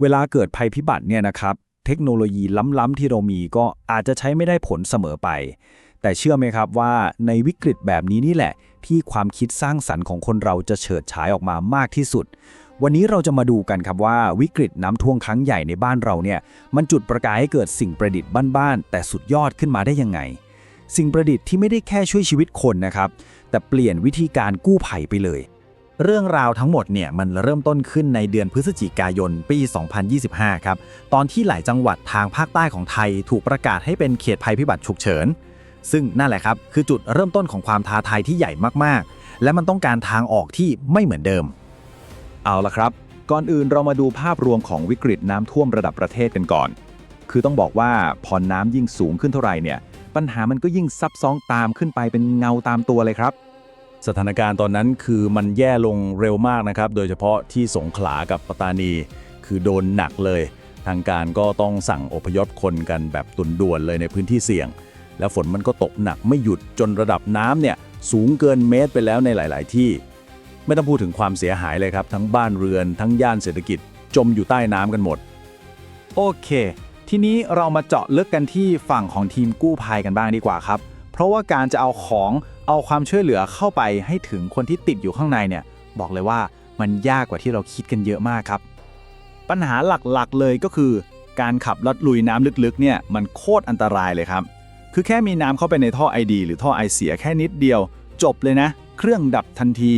เวลาเกิดภัยพิบัติเนี่ยนะครับ เทคโนโลยีล้ำๆที่เรามีก็อาจจะใช้ไม่ได้ผลเสมอไป แต่เชื่อไหมครับว่าในวิกฤตแบบนี้นี่แหละ ที่ความคิดสร้างสรรค์ของคนเราจะเฉิดฉายออกมามากที่สุด วันนี้เราจะมาดูกันครับว่าวิกฤตน้ำท่วมครั้งใหญ่ในบ้านเราเนี่ย มันจุดประกายให้เกิดสิ่งประดิษฐ์บ้านๆแต่สุดยอดขึ้นมาได้ยังไง สิ่งประดิษฐ์ที่ไม่ได้แค่ช่วยชีวิตคนนะครับ แต่เปลี่ยนวิธีการกู้ภัยไปเลย เรื่องราวทั้งหมดเนี่ยมันเริ่มต้นขึ้นในเดือนพฤศจิกายนปี 2025 ครับ ตอนที่หลายจังหวัดทางภาคใต้ของไทยถูกประกาศให้เป็นเขตภัยพิบัติฉุกเฉิน ซึ่งนั่นแหละครับ คือจุดเริ่มต้นของความท้าทายที่ใหญ่มากๆ และมันต้องการทางออกที่ไม่เหมือนเดิม เอาละครับ ก่อนอื่นเรามาดูภาพรวมของวิกฤตน้ำท่วมระดับประเทศกันก่อน คือต้องบอกว่าพอน้ำยิ่งสูงขึ้นเท่าไหร่เนี่ยปัญหามันก็ยิ่งซับซ้อนตามขึ้นไปเป็นเงาตามตัวเลยครับ สถานการณ์ตอนนั้นคือมันแย่ลงเร็วมากนะครับ โดยเฉพาะที่สงขลากับปัตตานี คือโดนหนักเลย ทางการก็ต้องสั่งอพยพคนกันแบบตุนด่วนเลยในพื้นที่เสี่ยง แล้วฝนมันก็ตกหนักไม่หยุดจนระดับน้ำเนี่ยสูงเกินเมตรไปแล้วในหลาย ๆ ที่ ไม่ต้องพูดถึงความเสียหายเลยครับ ทั้งบ้านเรือนทั้งย่านเศรษฐกิจ จมอยู่ใต้น้ำกันหมด โอเค ทีนี้เรามาเจาะลึกกันที่ฝั่งของทีมกู้ภัยกันบ้างดีกว่าครับ เพราะว่าการจะเอาของ เอาความช่วยเหลือเข้าไปให้ถึงคนที่ติดอยู่ข้างในเนี่ย บอกเลยว่ามันยากกว่าที่เราคิดกันเยอะมากครับ ปัญหาหลักๆเลยก็คือ การขับลัดลุยน้ำลึกๆเนี่ยมันโคตรอันตรายเลยครับ คือแค่มีน้ำเข้าไปในท่อไอดีหรือท่อไอเสียแค่นิดเดียว จบเลยนะ เครื่องดับทันที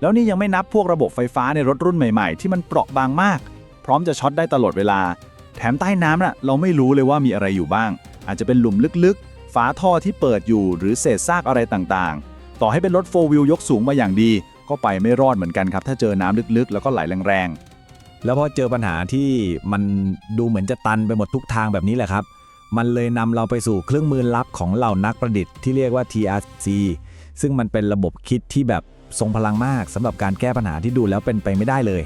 แล้วนี่ยังไม่นับพวกระบบไฟฟ้าในรถรุ่นใหม่ๆ ที่มันเปราะบางมาก พร้อมจะช็อตได้ตลอดเวลา แถมใต้น้ำน่ะเราไม่รู้เลยว่ามีอะไรอยู่บ้าง อาจจะเป็นหลุมลึกๆ ฝาท่อที่เปิดอยู่หรือเศษซากอะไรต่างๆ ต่อให้เป็นรถโฟวิวยกสูงมาอย่างดี ก็ไปไม่รอดเหมือนกันครับ ถ้าเจอน้ำลึกๆ แล้วก็ไหลแรงๆ แล้วพอเจอปัญหาที่มันดูเหมือนจะตันไปหมดทุกทางแบบนี้แหละครับ มันเลยนำเราไปสู่เครื่องมือลับของเหล่านักประดิษฐ์ที่เรียกว่า TRC ซึ่งมันเป็นระบบคิดที่แบบทรงพลังมากสำหรับการแก้ปัญหาที่ดูแล้วเป็นไปไม่ได้เลย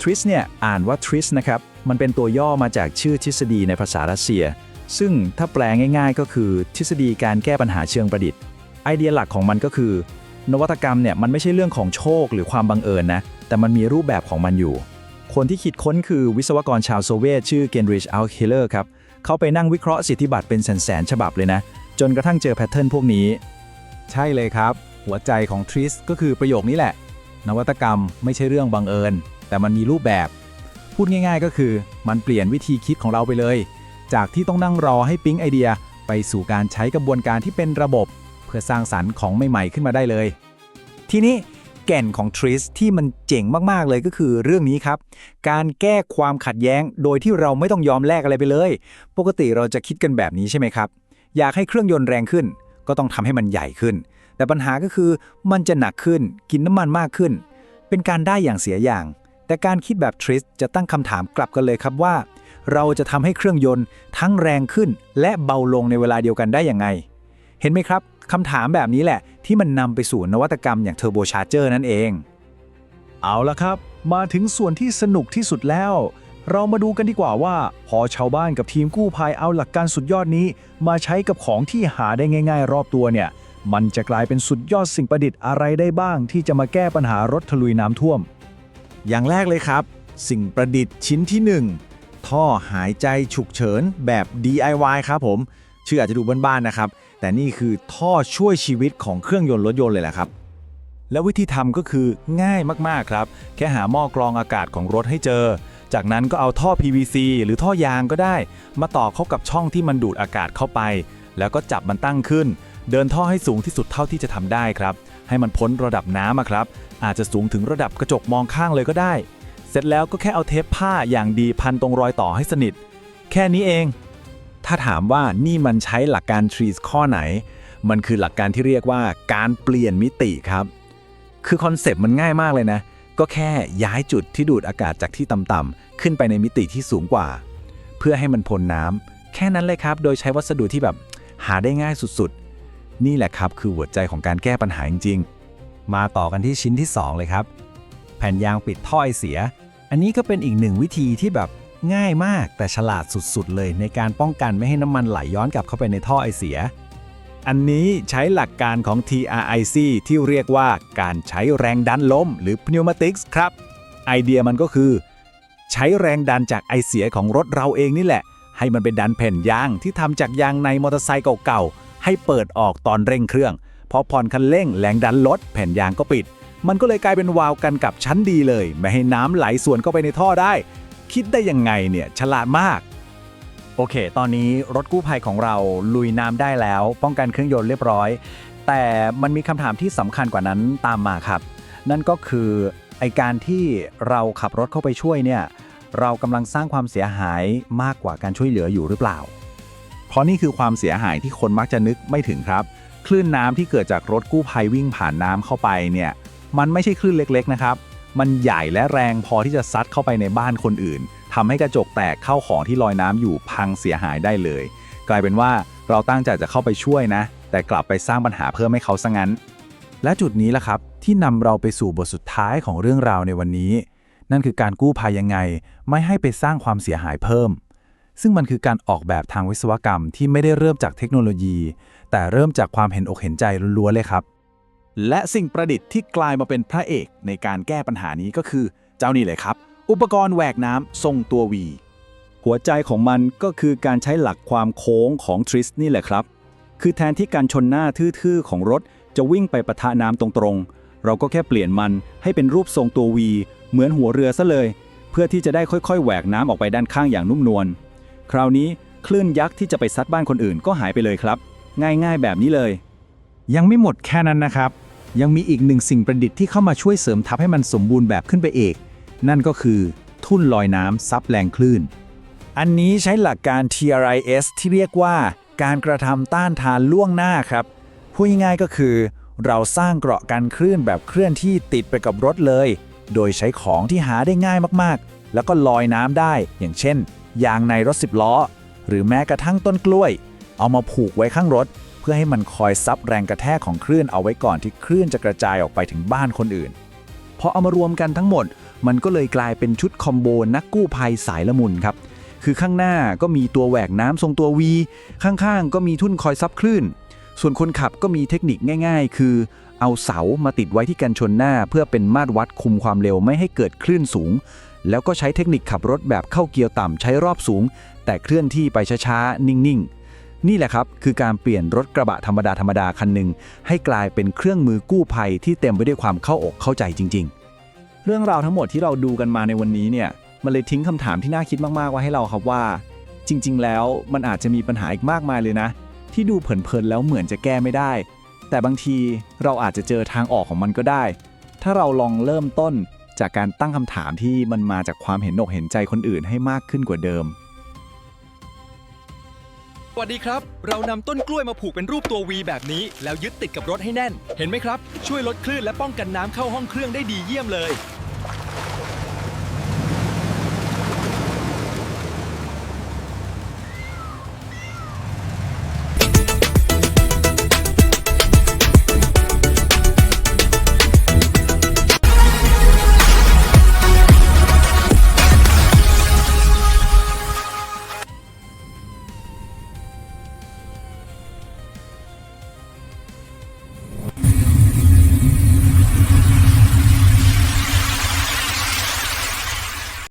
ทริสเนี่ยอ่านว่าทริสนะครับมันเป็นตัวย่อมาจากชื่อทฤษฎีในภาษารัสเซีย ซึ่งถ้าแปลง่าย ๆ ก็คือทฤษฎีการแก้ปัญหาเชิงประดิษฐ์ ไอเดียหลักของมันก็คือ นวัตกรรมเนี่ยมันไม่ใช่เรื่องของโชคหรือความบังเอิญนะ แต่มันมีรูปแบบของมันอยู่ คนที่คิดค้นคือวิศวกรชาวโซเวียตชื่อเกนริชอัลเคเลอร์ครับเขาไปนั่งวิเคราะห์สิทธิบัตรเป็นแสนๆฉบับเลยนะ จนกระทั่งเจอแพทเทิร์นพวกนี้ ใช่เลยครับ หัวใจของทริสก็คือประโยคนี้แหละ นวัตกรรมไม่ใช่เรื่องบังเอิญ แต่มันมีรูปแบบ พูดง่าย ๆ ก็คือ มันเปลี่ยนวิธีคิดของเราไปเลย จากที่ต้องนั่งรอให้ปิ๊งไอเดีย ไปสู่การใช้กระบวนการที่เป็นระบบ เพื่อสร้างสรรค์ของใหม่ๆขึ้นมาได้เลย ทีนี้แก่นของทริสที่มันเจ๋งมากๆเลยก็คือเรื่องนี้ครับ การแก้ความขัดแย้งโดยที่เราไม่ต้องยอมแลกอะไรไปเลย ปกติเราจะคิดกันแบบนี้ใช่ไหมครับ อยากให้เครื่องยนต์แรงขึ้น ก็ต้องทำให้มันใหญ่ขึ้น แต่ปัญหาก็คือมันจะหนักขึ้น กินน้ำมันมากขึ้น เป็นการได้อย่างเสียอย่าง แต่การคิดแบบทริสจะตั้งคำถามกลับกันเลยครับว่า เราจะทำให้เครื่องยนต์ทั้งแรงขึ้นและเบาลงในเวลาเดียวกันได้อย่างไง เห็นไหมครับคำถามแบบนี้แหละที่มันนำไปสู่นวัตกรรมอย่างเทอร์โบชาร์เจอร์นั่นเอง เอาละครับ มาถึงส่วนที่สนุกที่สุดแล้ว เรามาดูกันดีกว่าว่า พอชาวบ้านกับทีมกู้ภัยเอาหลักการสุดยอดนี้ มาใช้กับของที่หาได้ง่าย ๆ รอบตัวเนี่ย มันจะกลายเป็นสุดยอดสิ่งประดิษฐ์อะไรได้บ้าง ที่จะมาแก้ปัญหารถทะลุยน้ำท่วม อย่างแรกเลยครับ สิ่งประดิษฐ์ชิ้นที่ 1 ท่อหายใจฉุกเฉินแบบ DIY ครับผม ชื่ออาจจะดูบ้านๆนะครับ แต่นี่คือท่อช่วยชีวิตของเครื่องยนต์รถยนต์เลยแหละครับและวิธีทำก็คือง่ายมากๆครับ แค่หาหม้อกรองอากาศของรถให้เจอ จากนั้นก็เอาท่อ PVC หรือท่อยางก็ได้ มาต่อเข้ากับช่องที่มันดูดอากาศเข้าไป แล้วก็จับมันตั้งขึ้น เดินท่อให้สูงที่สุดเท่าที่จะทำได้ครับ ให้มันพ้นระดับน้ำครับ อาจจะสูงถึงระดับกระจกมองข้างเลยก็ได้ เสร็จแล้วก็แค่เอาเทปผ้าอย่างดีพันตรงรอยต่อให้สนิท แค่นี้เอง ถ้าถามว่านี่มันใช้หลักการ trees ข้อไหน มันคือหลักการที่เรียกว่าการเปลี่ยนมิติครับ คือคอนเซปต์มันง่ายมากเลยนะ ก็แค่ย้ายจุดที่ดูดอากาศจากที่ต่ำๆขึ้นไปในมิติที่สูงกว่า เพื่อให้มันพ้นน้ำแค่นั้นเลยครับ โดยใช้วัสดุที่แบบหาได้ง่ายสุดๆ นี่แหละครับคือหัวใจของการแก้ปัญหาจริงๆ มาต่อกันที่ชิ้นที่ 2 เลยครับ แผ่นยางปิดท่อไอเสีย อันนี้ก็เป็นอีกหนึ่งวิธีที่แบบง่ายมากแต่ฉลาดสุดๆ เลยในการป้องกันไม่ให้น้ำมันไหลย้อนกลับเข้าไปในท่อไอเสีย อันนี้ใช้หลักการของ TRIC ที่เรียกว่าการใช้แรงดันลมหรือ pneumatics ครับ ไอเดียมันก็คือ ใช้แรงดันจากไอเสียของรถเราเองนี่แหละ ให้มันไปดันแผ่นยางที่ทำจากยางในมอเตอร์ไซค์เก่าๆ ให้เปิดออกตอนเร่งเครื่อง พอผ่อนคันเร่งแรงดันลดแผ่นยางก็ปิด มันก็เลยกลายเป็นวาล์วกันกับชั้นดีเลย ไม่ให้น้ำไหลส่วนเข้าไปในท่อได้ คิดได้ยังไงเนี่ยฉลาดมาก โอเค ตอนนี้รถกู้ภัยของเราลุยน้ำได้แล้ว ป้องกันเครื่องยนต์เรียบร้อย แต่มันมีคำถามที่สำคัญกว่านั้นตามมาครับ นั่นก็คือไอการที่เราขับรถเข้าไปช่วยเนี่ยเรากำลังสร้างความเสียหายมากกว่าการช่วยเหลืออยู่หรือเปล่า เพราะนี่คือความเสียหายที่คนมักจะนึกไม่ถึงครับ คลื่นน้ำที่เกิดจากรถกู้ภัยวิ่งผ่านน้ำเข้าไปเนี่ย มันไม่ใช่คลื่นเล็กๆนะครับ มันใหญ่และแรงพอที่จะซัดเข้าไปในบ้านคนอื่นทำให้กระจกแตกเข้าของที่ลอยน้ำอยู่พังเสียหายได้เลย กลายเป็นว่าเราตั้งใจจะเข้าไปช่วยนะ แต่กลับไปสร้างปัญหาเพิ่มให้เขาซะงั้น และจุดนี้แหละครับที่นำเราไปสู่บทสุดท้ายของเรื่องราวในวันนี้ นั่นคือการกู้ภัยยังไง ไม่ให้ไปสร้างความเสียหายเพิ่มซึ่งมันคือการออกแบบทางวิศวกรรมที่ไม่ได้เริ่มจากเทคโนโลยี แต่เริ่มจากความเห็นอกเห็นใจล้วนๆเลยครับ และสิ่งประดิษฐ์ที่กลายมาเป็นพระเอกในการแก้ปัญหานี้ก็คือ เจ้านี่เลยครับ อุปกรณ์แหวกน้ำทรงตัววี หัวใจของมันก็คือการใช้หลักความโค้งของทริสนี่แหละครับ คือแทนที่การชนหน้าทื่อๆของรถจะวิ่งไปปะทะน้ำตรงๆ เราก็แค่เปลี่ยนมันให้เป็นรูปทรงตัววี เหมือนหัวเรือซะเลย เพื่อที่จะได้ค่อยๆแหวกน้ำออกไปด้านข้างอย่างนุ่มนวลคราวนี้คลื่นยักษ์ที่จะไปซัดบ้านคนอื่นก็หายไปเลยครับ ง่ายๆแบบนี้เลย ยังไม่หมดแค่นั้นนะครับ ยังมีอีกหนึ่งสิ่งประดิษฐ์ที่เข้ามาช่วยเสริมทัพให้มันสมบูรณ์แบบขึ้นไปเอก นั่นก็คือทุ่นลอยน้ำซับแรงคลื่น อันนี้ใช้หลักการ TRIS ที่เรียกว่า การกระทำต้านทานล่วงหน้าครับพูดง่ายๆก็คือ เราสร้างเกราะกันคลื่นแบบเคลื่อนที่ติดไปกับรถเลย โดยใช้ของที่หาได้ง่ายมากๆ แล้วก็ลอยน้ำได้ อย่างเช่นยางในรถสิบล้อ หรือแม้กระทั่งต้นกล้วย เอามาผูกไว้ข้างรถ พื่อให้มันคอยซับแรงกระแทกของคลื่นเอาไว้ก่อนที่คลื่นจะกระจายออกไปถึงบ้านคนอื่นพอเอามารวมกันทั้งหมด มันก็เลยกลายเป็นชุดคอมโบนักกู้ภัยสายละมุนครับ คือข้างหน้าก็มีตัวแหวกน้ำทรงตัววีข้างๆ ก็มีทุ่นคอยซับคลื่น ส่วนคนขับก็มีเทคนิคง่าย ๆ คือ เอาเสามาติดไว้ที่กันชนหน้า เพื่อเป็นมาตรวัดคุมความเร็วไม่ให้เกิดคลื่นสูง แล้วก็ใช้เทคนิคขับรถแบบเข้าเกียร์ต่ำใช้รอบสูง แต่เคลื่อนที่ไปช้าๆ นิ่งๆ นี่แหละครับ คือการเปลี่ยนรถกระบะธรรมดาธรรมดาคันหนึ่งให้กลายเป็นเครื่องมือกู้ภัยที่เต็มไปด้วยความเข้าอกเข้าใจจริง ๆ เรื่องราวทั้งหมดที่เราดูกันมาในวันนี้เนี่ยมันเลยทิ้งคำถามที่น่าคิดมากๆไว้ให้เราครับว่า จริง ๆ แล้วมันอาจจะมีปัญหาอีกมากมายเลยนะ ที่ดูเผินๆแล้วเหมือนจะแก้ไม่ได้ แต่บางทีเราอาจจะเจอทางออกของมันก็ได้ ถ้าเราลองเริ่มต้นจากการตั้งคำถามที่มันมาจากความเห็นอกเห็นใจคนอื่นให้มากขึ้นกว่าเดิม วัสดีครับ เรานำต้นกล้วยมาผูกเป็นรูปตัววีแบบนี้ แล้วยึดติดกับรถให้แน่น เห็นไหมครับ ช่วยลดคลื่นและป้องกันน้ำเข้าห้องเครื่องได้ดีเยี่ยมเลย